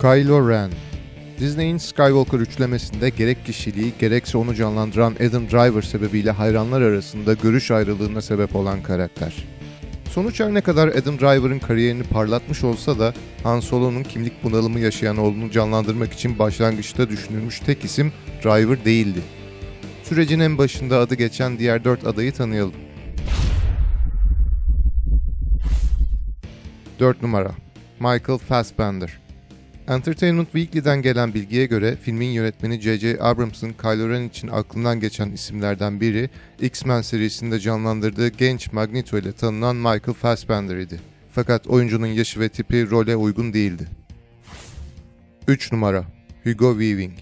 Kylo Ren Disney'in Skywalker üçlemesinde gerek kişiliği gerekse onu canlandıran Adam Driver sebebiyle hayranlar arasında görüş ayrılığına sebep olan karakter. Sonuç her ne kadar Adam Driver'ın kariyerini parlatmış olsa da Han Solo'nun kimlik bunalımı yaşayan oğlunu canlandırmak için başlangıçta düşünülmüş tek isim Driver değildi. Sürecin en başında adı geçen diğer dört adayı tanıyalım. 4 numara Michael Fassbender Entertainment Weekly'den gelen bilgiye göre filmin yönetmeni J.J. Abrams'ın Kylo Ren için aklından geçen isimlerden biri X-Men serisinde canlandırdığı genç Magneto ile tanınan Michael Fassbender idi. Fakat oyuncunun yaşı ve tipi role uygun değildi. 3 numara Hugo Weaving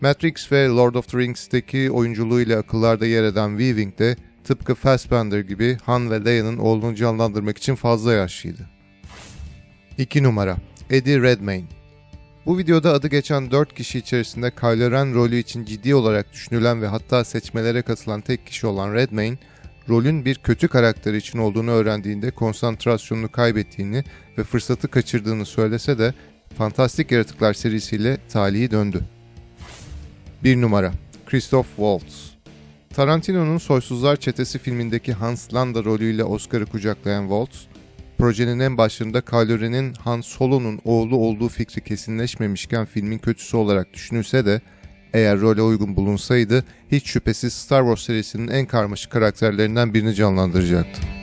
Matrix ve Lord of the Rings'teki oyunculuğuyla akıllarda yer eden Weaving de tıpkı Fassbender gibi Han ve Leia'nın oğlunu canlandırmak için fazla yaşlıydı. 2 numara Eddie Redmayne Bu videoda adı geçen 4 kişi içerisinde Kylo Ren rolü için ciddi olarak düşünülen ve hatta seçmelere katılan tek kişi olan Redmayne, rolün bir kötü karakter için olduğunu öğrendiğinde konsantrasyonunu kaybettiğini ve fırsatı kaçırdığını söylese de Fantastik Yaratıklar serisiyle talihi döndü. 1 numara Christoph Waltz Tarantino'nun Soysuzlar Çetesi filmindeki Hans Landa rolüyle Oscar'ı kucaklayan Waltz, projenin en başlarında Kylo Ren'in Han Solo'nun oğlu olduğu fikri kesinleşmemişken filmin kötüsü olarak düşünülse de eğer role uygun bulunsaydı hiç şüphesiz Star Wars serisinin en karmaşık karakterlerinden birini canlandıracaktı.